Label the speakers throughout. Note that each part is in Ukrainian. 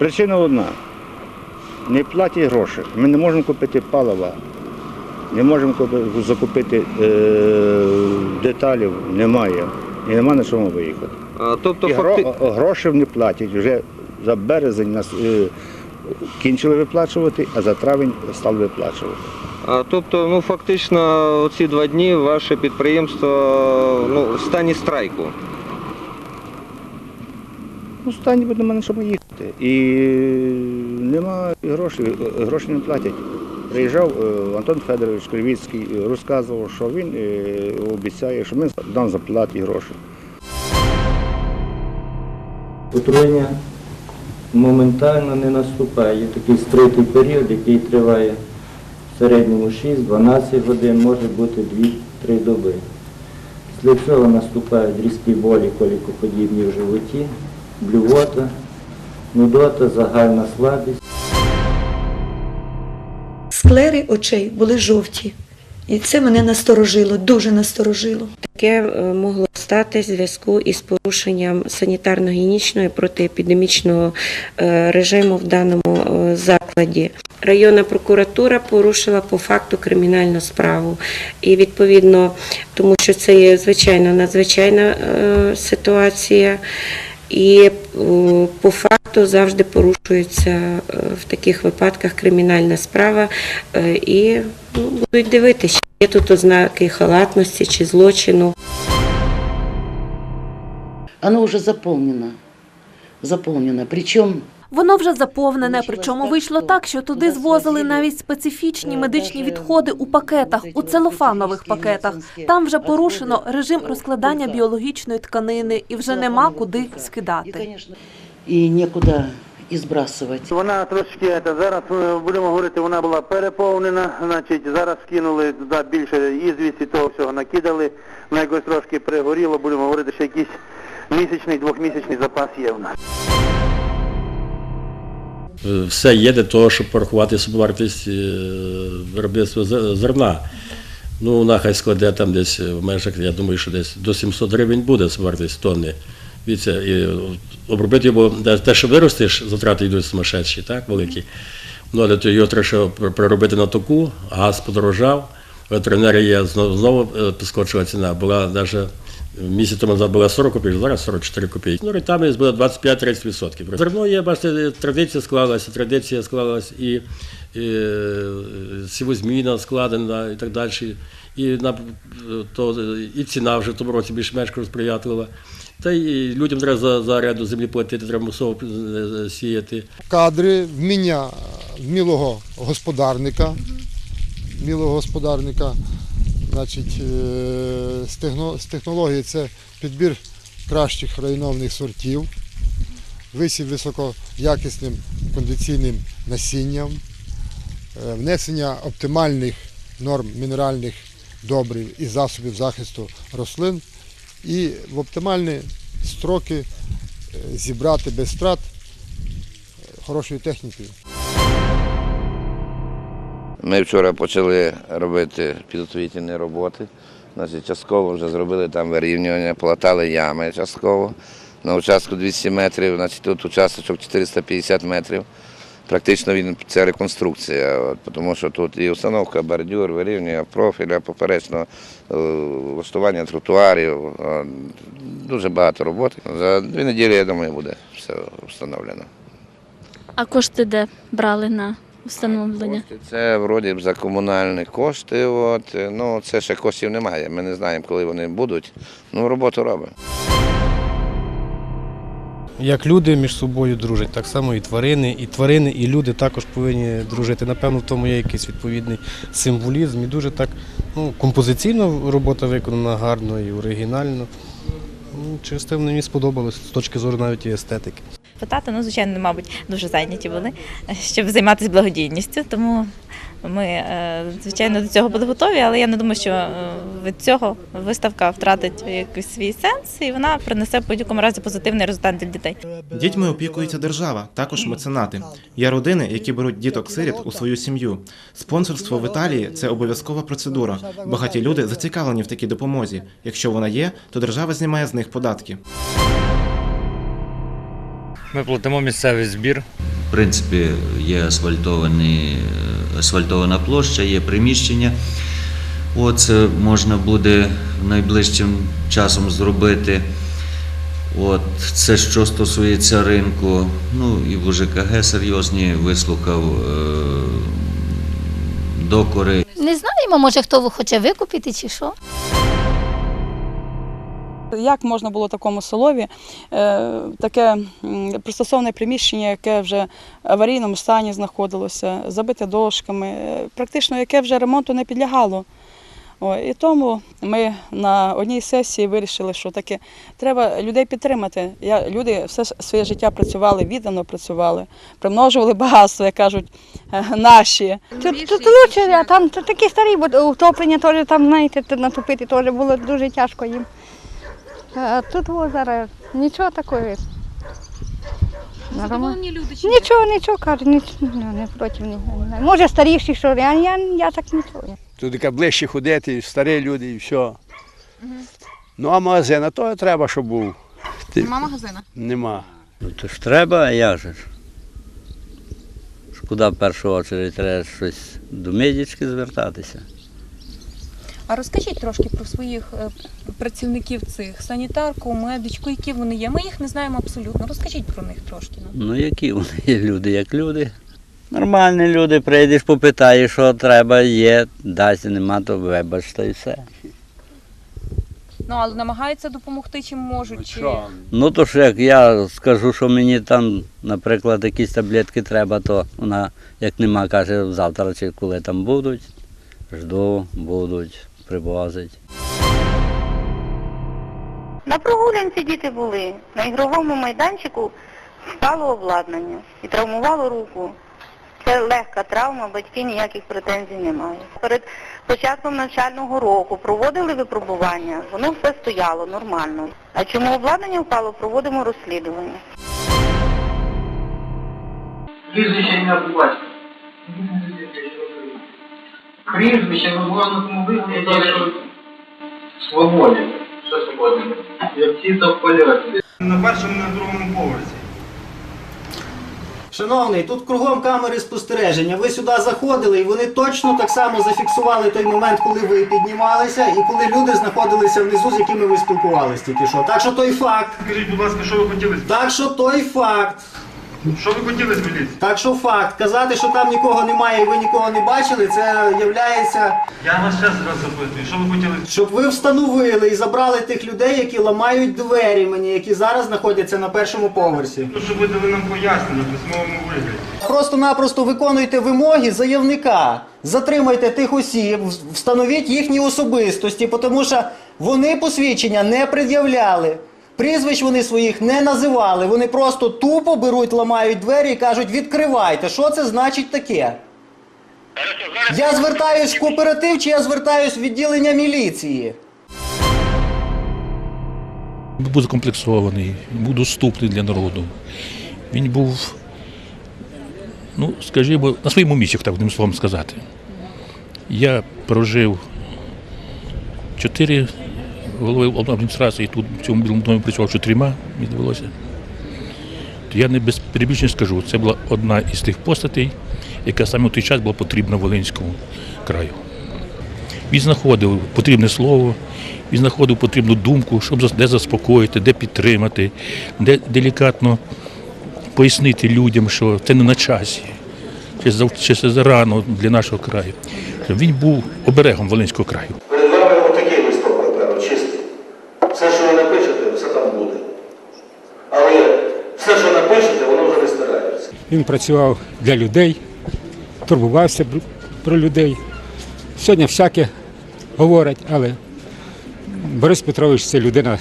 Speaker 1: Причина одна. Не платять гроші. Ми не можемо купити палива, не можемо купи- закупити е, деталів, немає. І нема на чому виїхати.
Speaker 2: А, Тобто,
Speaker 1: І
Speaker 2: факти...
Speaker 1: гро, гроші не платять. Вже за березень нас е, кінчили виплачувати, а за травень стали виплачувати.
Speaker 2: а, тобто, ну фактично, ці два дні ваше підприємство ну, в стані страйку.
Speaker 1: Ну, стані будемо на чому їхати. І нема грошей, гроші не платять. Приїжджав е, Антон Федорович Кривіцький, е, розказував, що він е, обіцяє, що ми нам заплатять гроші.
Speaker 3: Отруєння моментально не наступає. Є такий стритий період, який триває в середньому 6-12 годин, може бути 2-3 доби. Після цього наступають різкі болі колікоподібні в животі, блювота, нудота, загальна слабість.
Speaker 4: Склери очей були жовті. І це мене насторожило, дуже насторожило.
Speaker 5: Таке е, могло стати в зв'язку із порушенням санітарно-гігієнічного і протиепідемічного е, режиму в даному е, закладі. Районна прокуратура порушила по факту кримінальну справу. І відповідно, тому що це є звичайно надзвичайна ситуація. І е, по факту завжди порушується е, в таких випадках кримінальна справа е, і ну, будуть дивитися, є тут ознаки халатності чи злочину.
Speaker 6: Оно вже заповнено. Заповнено. Причем
Speaker 7: Воно вже заповнене, причому вийшло так, що туди звозили навіть специфічні медичні відходи у пакетах, у целофанових пакетах. Там вже порушено режим розкладання біологічної тканини і вже нема куди скидати.
Speaker 6: конечно, и некуда и сбрасывать.
Speaker 8: Вона трошки це, зараз е, будемо говорити, вона була переповнена, значить зараз скинули туди більше ізвісті, того всього накидали, вона якось трошки пригоріло, будемо говорити, що якийсь місячний, двохмісячний запас є в нас.
Speaker 9: Е, все є для того, щоб порахувати собівартість е, виробництва зерна. Ну, вона хай складе там десь в межах, я думаю, що десь до 700 гривень буде собівартість тонни. Віця, і обробити його, те, що виростеш, затрати йдуть сумасшедші, так, великі. Ну, але то його треба ще переробити на току, газ подорожав, електроенергія знову, знову е, підскочила ціна. Була навіть місяць тому назад була 40 копійок, зараз 44 копійки. Ну, рентабельність буде 25-30%. Зерно є, бачите, традиція склалася, традиція склалась і, і е, сівозміна складена і так далі. І, на, то, і ціна вже в тому році більш-менш сприятлива. Та й людям треба за, за оренду землі платити, треба мусово е, сіяти.
Speaker 10: кадри вміння вмілого господарника, вмілого господарника. Значить, е, з, технології це підбір кращих районовних сортів, висів високоякісним кондиційним насінням, е, внесення оптимальних норм мінеральних добрив і засобів захисту рослин і в оптимальні строки е, зібрати без втрат хорошою технікою.
Speaker 11: Ми вчора почали робити підготовительні роботи. Значить, частково вже зробили там вирівнювання, полатали ями частково. На участку 200 метрів, значить тут участочок 450 метрів. Практично він це реконструкція, тому що тут і установка бордюр, вирівнювання профіля, поперечного е, влаштування тротуарів. е, Дуже багато роботи. За дві неділі, я думаю, буде все встановлено.
Speaker 12: А кошти де брали на встановлення?
Speaker 11: Кошти Це вроді б за комунальні кошти. От. Ну, це ще коштів немає. Ми не знаємо, коли вони будуть. Ну, роботу робимо.
Speaker 13: Як люди між собою дружать, так само і тварини, і тварини, і люди також повинні дружити. Напевно, в тому є якийсь відповідний символізм. І дуже так ну, композиційно робота виконана гарно і оригінально. Ну, Через те мені сподобалось з точки зору навіть і естетики.
Speaker 12: Питати, ну, звичайно, мабуть, дуже зайняті були, щоб займатися благодійністю. Тому ми, е, звичайно, до цього були готові, але я не думаю, що е, від цього виставка втратить якийсь свій сенс, і вона принесе в будь-якому разі позитивний результат для дітей.
Speaker 14: Дітьми опікується держава, також меценати. Є родини, які беруть діток-сиріт у свою сім'ю. Спонсорство в Італії це обов'язкова процедура. Багаті люди зацікавлені в такій допомозі. Якщо вона є, то держава знімає з них податки.
Speaker 15: Ми платимо місцевий збір
Speaker 5: В принципі, є асфальтована площа, є приміщення. Оце можна буде найближчим часом зробити. От, це що стосується ринку. Ну і в УЖКГ серйозні вислухав е, докори.
Speaker 16: Не знаємо, може хто хоче викупити чи що.
Speaker 17: Як можна було такому селові е, таке пристосоване приміщення, яке вже в аварійному стані знаходилося, забите дошками, е, практично яке вже ремонту не підлягало. О, і тому ми на одній сесії вирішили, що таке треба людей підтримати. Я, люди все своє життя працювали, віддано працювали, примножували багатство, як кажуть, е, наші.
Speaker 18: Тут, тут лучше, а там такі старі, бо утоплення теж там, знаєте, натопити теж було дуже тяжко їм. А тут о, зараз нічого такого.
Speaker 19: Задоволені люди чи
Speaker 18: Нічого, нічого кажуть, нічого, не проти знаю. Може старіші, що я, я, я так нічого.
Speaker 20: Тут таке ближче ходити, старі люди і все. Ну а магазин, а то треба, щоб був. Ти-
Speaker 19: Нема магазина?
Speaker 20: Нема.
Speaker 13: Ну то ж треба, а як же ж? Ж Куди в першу чергу треба щось до медички звертатися?
Speaker 19: А розкажіть трошки про своїх е, працівників цих санітарку, медичку, які вони є. Ми їх не знаємо абсолютно. Розкажіть про них трошки.
Speaker 13: Ну які вони є люди, як люди. Нормальні люди, прийдеш, попитаєш, що треба, є, дасть, нема, то вибач, та й все.
Speaker 19: Ну але намагаються допомогти чим можуть. Чи...
Speaker 13: Ну то ж як я скажу, що мені там, наприклад, якісь таблетки треба, то вона, як нема, каже, завтра чи коли там будуть, жду, будуть, привозить.
Speaker 2: На прогулянці діти були. На ігровому майданчику впало обладнання і травмувало руку. Це легка травма, батьки ніяких претензій не мають. Перед початком навчального року проводили випробування, воно все стояло нормально. А чому обладнання впало, проводимо розслідування.
Speaker 21: Прізвище ім'я. Прізвище ви було на тому вигляді. Свободі. Що свободі? Як ці то в польоті.
Speaker 22: На першому, на другому поверсі.
Speaker 23: Шановний, тут кругом камери спостереження. Ви сюди заходили і вони точно так само зафіксували той момент, коли ви піднімалися і коли люди знаходилися внизу, з якими ви спілкувалися тільки що. Так що той факт.
Speaker 22: Скажіть, будь ласка, що ви хотіли?
Speaker 23: Так що той факт.
Speaker 22: Що ви хотіли з міліції?
Speaker 23: Так що факт. Казати, що там нікого немає і ви нікого не бачили, це являється.
Speaker 22: Я вас ще раз запитую, що ви хотіли?
Speaker 23: Щоб ви встановили і забрали тих людей, які ламають двері мені, які зараз знаходяться на першому поверсі.
Speaker 22: Ну, щоб ви дали нам пояснення в письмовому вигляді.
Speaker 23: Просто-напросто виконуйте вимоги заявника. Затримайте тих осіб, встановіть їхні особистості, тому що вони посвідчення не пред'являли. Прізвищ вони своїх не називали. Вони просто тупо беруть, ламають двері і кажуть, відкривайте. Що це значить таке? Я звертаюсь в кооператив чи я звертаюсь в відділення міліції?
Speaker 24: був закомплексований, був доступний для народу. Він був, ну, скажімо, на своєму місці, так одним словом сказати. Я прожив чотири голови адміністрації, тут в цьому білому домі працював чотирма, мені довелося. То я не без перебільшення скажу, це була одна із тих постатей, яка саме в той час була потрібна Волинському краю. Він знаходив потрібне слово, він знаходив потрібну думку, щоб де заспокоїти, де підтримати, де делікатно пояснити людям, що це не на часі, чи, це зарано для нашого краю. Він був оберегом Волинського краю.
Speaker 25: Перед вами отакий листок паперу, чистий. Все, що ви напишете, все там буде. Але все, що напишете, воно вже не стирається.
Speaker 7: Він працював для людей, турбувався про людей. Сьогодні всяке говорять, але Борис Петрович це людина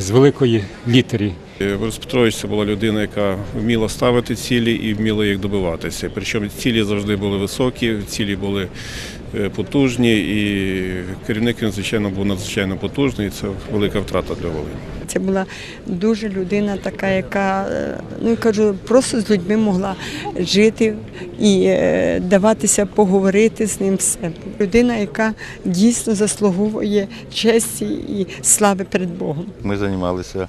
Speaker 7: з великої літери.
Speaker 14: Борис Петрович це була людина, яка вміла ставити цілі і вміла їх добиватися. Причому цілі завжди були високі, цілі були е, потужні, і керівник він, звичайно, був надзвичайно потужний. і Це велика втрата для Волині.
Speaker 26: Це була дуже людина така, яка, е, ну я кажу, просто з людьми могла жити і е, даватися поговорити з ним все. Людина, яка дійсно заслуговує честі і слави перед Богом.
Speaker 27: Ми займалися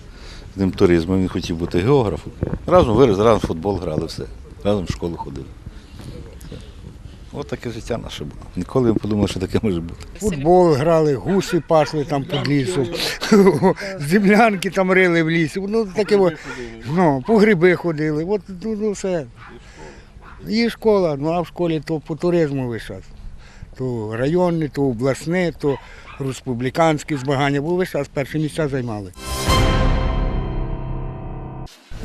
Speaker 27: з ним туризмом, він хотів бути географом. Разом вираз, разом в футбол грали все.
Speaker 28: разом в школу ходили. Ось таке життя наше було. Ніколи не подумав, що таке може бути.
Speaker 18: Футбол грали, гуси пасли там під лісом, землянки там рили в лісі. Ну, таке, о, ну, по гриби ходили. От ну, ну, все. І школа, ну а в школі то по туризму весь час. То районні, то обласні, то республіканські змагання. Був весь час перші місця займали.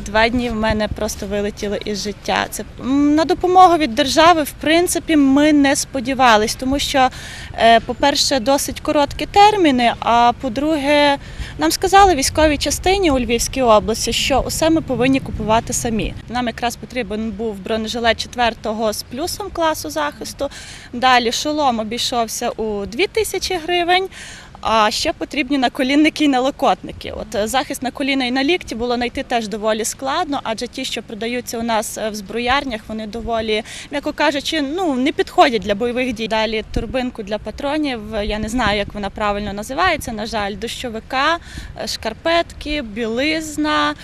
Speaker 29: Два дні в мене просто вилетіло із життя. Це на допомогу від держави, в принципі, ми не сподівались, тому що, е, по-перше, досить короткі терміни. А по-друге, нам сказали військовій частині у Львівській області, що усе ми повинні купувати самі. Нам якраз потрібен був бронежилет 4 з плюсом класу захисту. Далі шолом обійшовся у 2 тисячі гривень. А ще потрібні наколінники і налокотники. От е, захист на коліна і на лікті було знайти теж доволі складно, адже ті, що продаються у нас е, в зброярнях, вони доволі, м'яко кажучи, ну не підходять для бойових дій. Далі турбинку для патронів. Я не знаю, як вона правильно називається. На жаль, дощовика, е, шкарпетки, білизна,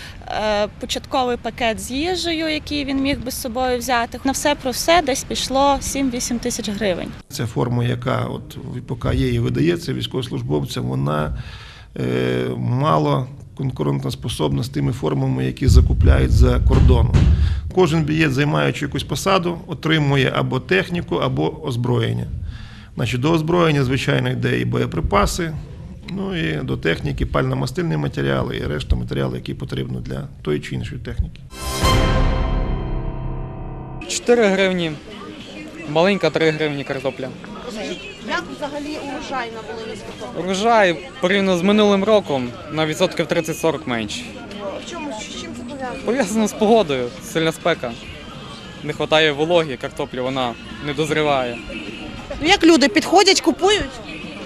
Speaker 29: початковий пакет з їжею, який він міг би з собою взяти. На все про все десь пішло 7-8 тисяч гривень.
Speaker 30: Ця форма, яка от поки є і видається військовослужбовцям, вона е, мало конкурентоспособна з тими формами, які закупляють за кордоном. Кожен бієць, займаючи якусь посаду, отримує або техніку, або озброєння. Значить, до озброєння, звичайно, йде і боєприпаси, ну і до техніки пально-мастильні матеріали і решта матеріали, які потрібні для тої чи іншої техніки.
Speaker 31: 4 гривні, маленька 3 гривні картопля.
Speaker 21: Як взагалі урожай на Волині
Speaker 31: Урожай порівняно з минулим роком на відсотків 30-40 менше.
Speaker 21: В чому з чим це пов'язано?
Speaker 31: Пов'язано з погодою, сильна спека. Не вистачає вологі, картоплі вона не дозріває.
Speaker 21: Ну як люди підходять, купують?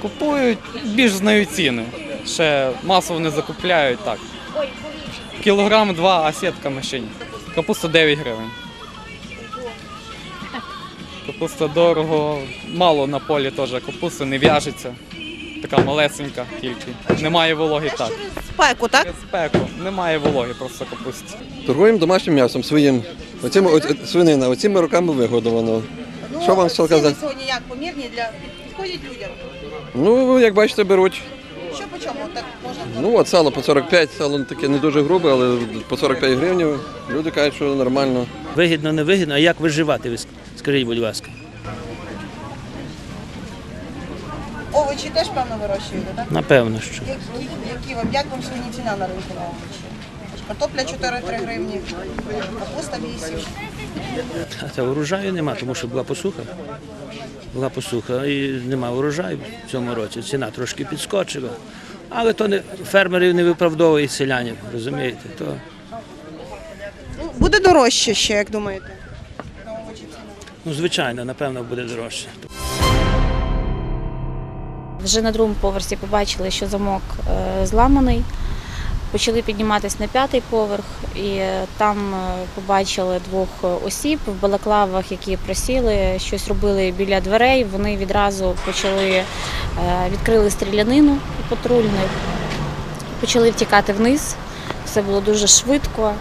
Speaker 31: Купують, більш знають ціни. Ще масово не закупляють так. Кілограм два, а сітками ще ні. Капуста 9 гривень. Капуста дорого, мало на полі теж. Капуста не в'яжеться. Така малесенька тільки. Немає вологи так.
Speaker 21: Спеку, так?
Speaker 31: Спеку, немає вологи просто капусті.
Speaker 32: Торгуємо домашнім м'ясом своїм. Оцим, о, свинина, оціми руками вигодовано. Що вам що
Speaker 21: ціни
Speaker 32: казати?
Speaker 21: сьогодні як помірні для підходять людям?
Speaker 32: Ну, як бачите, беруть.
Speaker 21: Що по чому так можна?
Speaker 32: Ну, от сало по 45, сало таке не дуже грубе, але по 45 гривень. Люди кажуть, що нормально.
Speaker 33: Вигідно, не вигідно, а як виживати, ви скажіть, будь ласка.
Speaker 21: Овочі теж певно вирощуєте, так?
Speaker 33: Напевно, що.
Speaker 21: Які, які вам, як вам сьогодні ціна на ринку на овочі? Картопля 4-3 гривні, капуста 8.
Speaker 33: А та урожаю нема, тому що була посуха. Була посуха і нема урожаю в цьому році. Ціна трошки підскочила. Але то не фермерів не виправдовує селянів, розумієте? То
Speaker 21: Ну, буде дорожче ще, як думаєте?
Speaker 33: ну, звичайно, напевно, буде дорожче.
Speaker 34: Вже на другому поверсі побачили, що замок е, зламаний. Почали підніматися на п'ятий поверх, і е, там е, побачили двох осіб в балаклавах, які просіли, щось робили біля дверей. Вони відразу почали е, відкрили стрілянину патрульних, почали втікати вниз. Все було дуже швидко.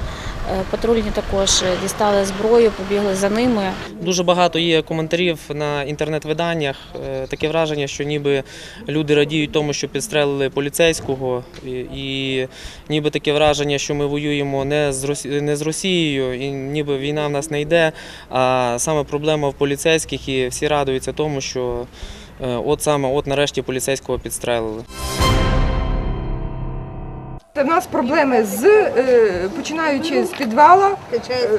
Speaker 34: Патрульні також дістали зброю, побігли за ними.
Speaker 35: Дуже багато є коментарів на інтернет-виданнях. Е, Таке враження, що ніби люди радіють тому, що підстрелили поліцейського, і, ніби таке враження, що ми воюємо не з не з Росією, і ніби війна в нас не йде. А саме проблема в поліцейських, і всі радуються тому, що е, от саме от нарешті поліцейського підстрелили.
Speaker 36: У нас проблеми з е, починаючи з підвала, е,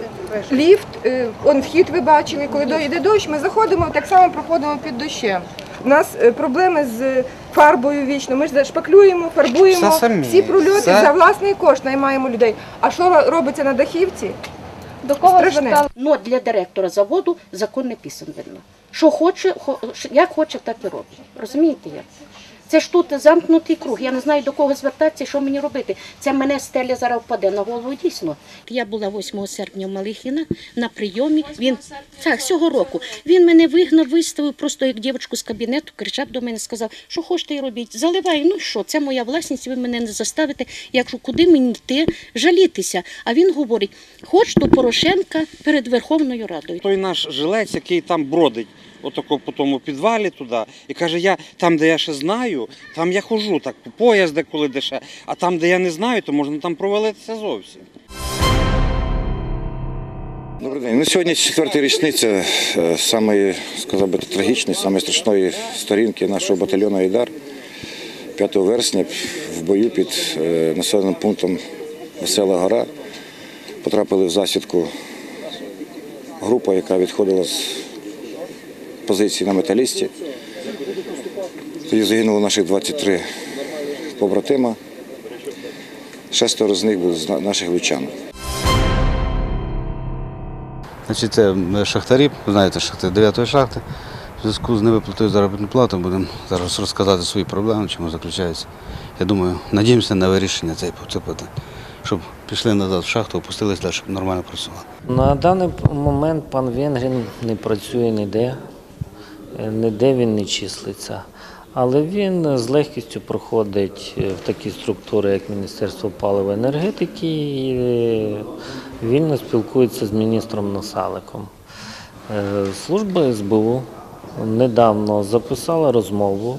Speaker 36: ліфт, е, он вхід ви бачили, коли дойде дощ, ми заходимо, так само проходимо під дощем. У нас проблеми з фарбою вічно. Ми ж шпаклюємо, фарбуємо
Speaker 37: Все самі,
Speaker 36: всі прольоти
Speaker 37: все.
Speaker 36: за власний кошт наймаємо людей. А що робиться на дахівці?
Speaker 21: До кого звертали? Ну, для директора заводу закон не писан видно. Що хоче, хо- як хоче, так і робить. Розумієте як?
Speaker 26: Це ж тут замкнутий круг. Я не знаю до кого звертатися, що мені робити. Це мене стеля зараз впаде на голову. Дійсно. Я була 8 серпня в Малихіна на прийомі. Він так, цього року. Він мене вигнав, виставив просто як дівчинку з кабінету, кричав до мене, сказав, що хочете і робіть. Заливай, ну що, це моя власність, ви мене не заставите. Якщо куди мені йти, жалітися. А він говорить: хоч до Порошенка перед Верховною Радою.
Speaker 38: Той наш жилець, який там бродить, отако по тому підвалі туди, і каже, я там, де я ще знаю, там я хожу, так поїзд деколи деше, а там, де я не знаю, то можна там провалитися зовсім.
Speaker 14: Добрий день. Ну, сьогодні четверта річниця е, самої, сказав би, трагічної, самої страшної сторінки нашого батальйону Айдар. 5 вересня в бою під е, населеним пунктом Весела Гора потрапили в засідку група, яка відходила з позиції на металісті. Тоді загинуло наших 23 побратима. Шестеро з них були з наших лучан.
Speaker 28: Значить, це шахтарі, знаєте, шахти 9 шахти. В зв'язку з невиплатою заробітної плати будемо зараз розказати свої проблеми, чому заключаються. Я думаю, надіємося на вирішення цієї питання, щоб пішли назад в шахту, опустились далі, щоб нормально працювали.
Speaker 39: На даний момент пан Венгрін не працює ніде, ніде він не числиться. Але він з легкістю проходить е, в такі структури, як Міністерство палива енергетики, і е, вільно спілкується з міністром Насаликом. Е, Служба СБУ недавно записала розмову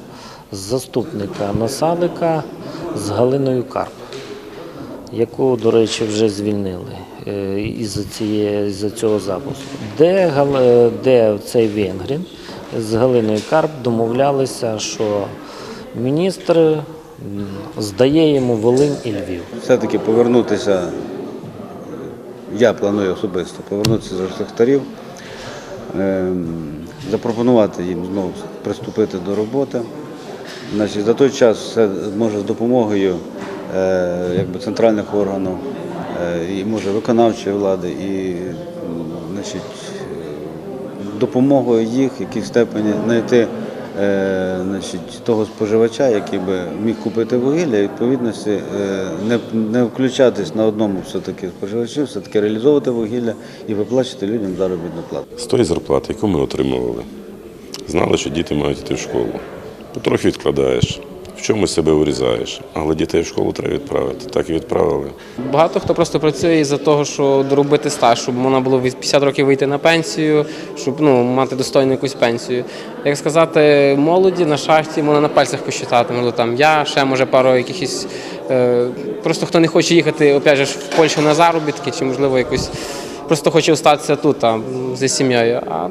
Speaker 39: з заступника Насалика з Галиною Карп яку, до речі, вже звільнили е, із-за цього запуску. Де, е, де цей Венгрін з Галиною Карп домовлялися, що міністр здає йому Волинь і Львів.
Speaker 28: Все-таки повернутися, я планую особисто повернутися до шахтарів, ем, запропонувати їм знову приступити до роботи. Значить, за той час все може з допомогою е, якби, центральних органів, е, і може виконавчої влади, і значить, е, допомогою їх в якійсь степені знайти е, значить, того споживача, який би міг купити вугілля, відповідності е, не, не включатись на одному все-таки споживачі, все-таки реалізовувати вугілля і виплачувати людям заробітну плату.
Speaker 40: З тої зарплати, яку ми отримували, знали, що діти мають йти в школу. Потрохи відкладаєш, в чомусь себе урізаєш, але дітей в школу треба відправити. Так і відправили.
Speaker 35: Багато хто просто працює із-за того, що доробити стаж, щоб можна було від 50 років вийти на пенсію, щоб ну, мати достойну якусь пенсію. Як сказати, молоді на шахті можна на пальцях посчитати. Можливо, там я, ще може пару якихось. Е, просто хто не хоче їхати опять же, в Польщу на заробітки, чи можливо якось просто хоче остатися тут там, зі сім'єю. А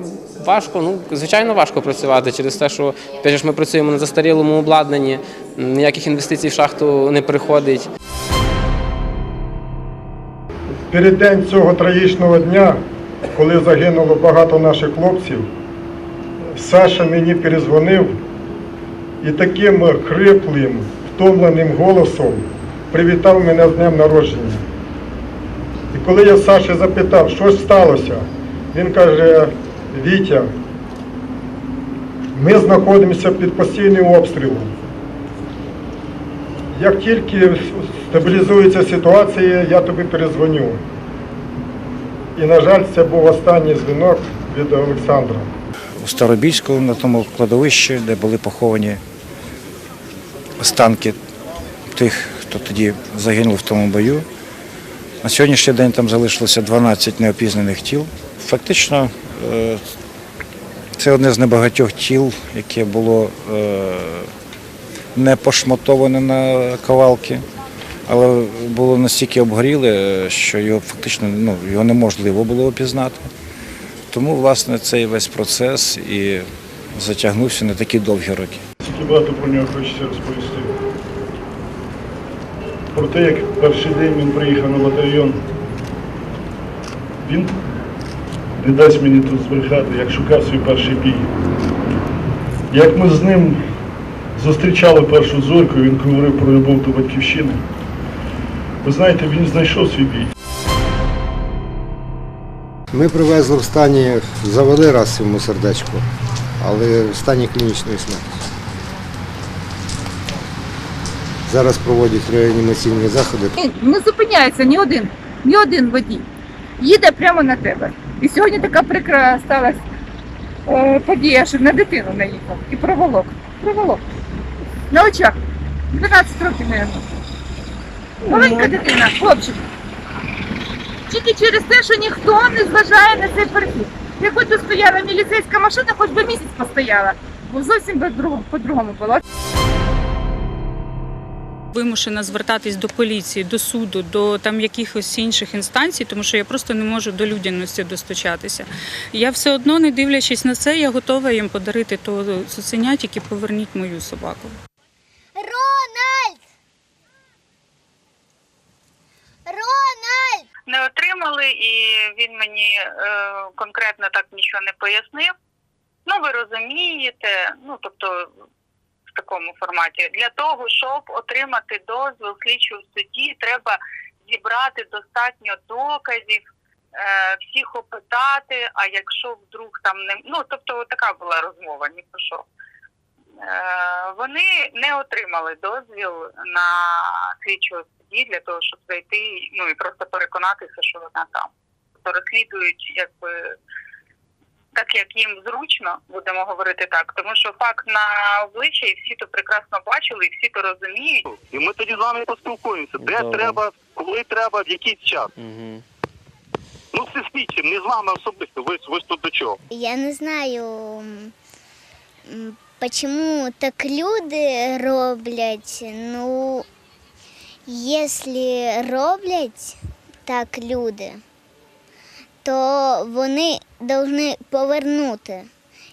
Speaker 35: важко, ну звичайно, важко працювати через те, що опять ж, ми працюємо на застарілому обладнанні, ніяких інвестицій в шахту не приходить.
Speaker 41: Перед цього трагічного дня, коли загинуло багато наших хлопців, Саша мені перезвонив і таким хриплим, втомленим голосом привітав мене з днем народження. І коли я Саші запитав, що сталося, він каже, Вітя, ми знаходимося під постійним обстрілом. Як тільки стабілізується ситуація, я тобі перезвоню. І, на жаль, це був останній дзвінок від Олександра.
Speaker 42: у Старобільську на тому кладовищі, де були поховані останки тих, хто тоді загинув в тому бою. На сьогоднішній день там залишилося 12 неопізнаних тіл. Фактично, це одне з небагатьох тіл, яке було е, не пошматоване на кавалки, але було настільки обгоріле, що його фактично ну, його неможливо було опізнати. Тому, власне, цей весь процес і затягнувся на такі довгі роки.
Speaker 41: Тільки багато про нього хочеться розповісти. Про те, як перший день він приїхав на батальйон, він не дасть мені тут збрехати, як шукав свій перший бій. Як ми з ним зустрічали першу зорьку, він говорив про любов до батьківщини. Ви знаєте, він знайшов свій бій.
Speaker 43: Ми привезли в стані, завели раз йому сердечко, але в стані клінічної смерті. Зараз проводять реанімаційні заходи.
Speaker 36: Не зупиняється ні один, ні один водій. Їде прямо на тебе. І сьогодні така прикра сталася е, подія, що на дитину наїхав і проволок. Проволок. На очах. 12 років, мабуть. Маленька дитина, хлопчик. Тільки через те, що ніхто не зважає на цей перехід. Якби тут стояла міліцейська машина, хоч би місяць постояла. Бо зовсім би по-другому було.
Speaker 44: Вимушена звертатись до поліції, до суду, до там якихось інших інстанцій, тому що я просто не можу до людяності достучатися. Я все одно, не дивлячись на це, я готова їм подарити то цуценя, тільки поверніть мою собаку.
Speaker 45: Рональд! Рональд!
Speaker 46: не отримали, і він мені е, конкретно так нічого не пояснив. Ну, ви розумієте, ну тобто такому форматі. Для того, щоб отримати дозвіл слідчого в суді, треба зібрати достатньо доказів, е, всіх опитати. А якщо вдруг там не ну, тобто така була розмова, ні про що. Е, Вони не отримали дозвіл на слідчого судді для того, щоб зайти ну і просто переконатися, що вона там. Розслідують якби так, як їм зручно, будемо говорити так, тому що факт на обличчя, і всі то прекрасно бачили, і всі то розуміють.
Speaker 47: І ми тоді з вами поспілкуємося, де
Speaker 35: Добре.
Speaker 47: треба, коли треба, в який час. Ну, це слідчі, не з вами особисто. Ви, ви тут до чого?
Speaker 45: Я не знаю, м, почему так люди роблять. Ну, якщо роблять так люди, то вони повинні повернути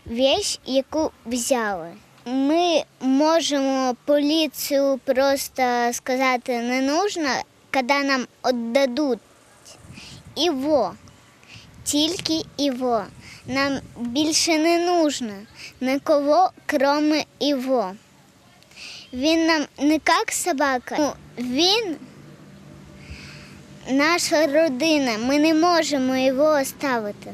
Speaker 45: вещь, яку взяли. Ми можемо поліцію просто сказати не нужно, коли нам віддадуть його. Тільки його. Нам більше не нужно нікого, крім його. Він нам не як собака, ну, він наша родина. Ми не можемо його оставити.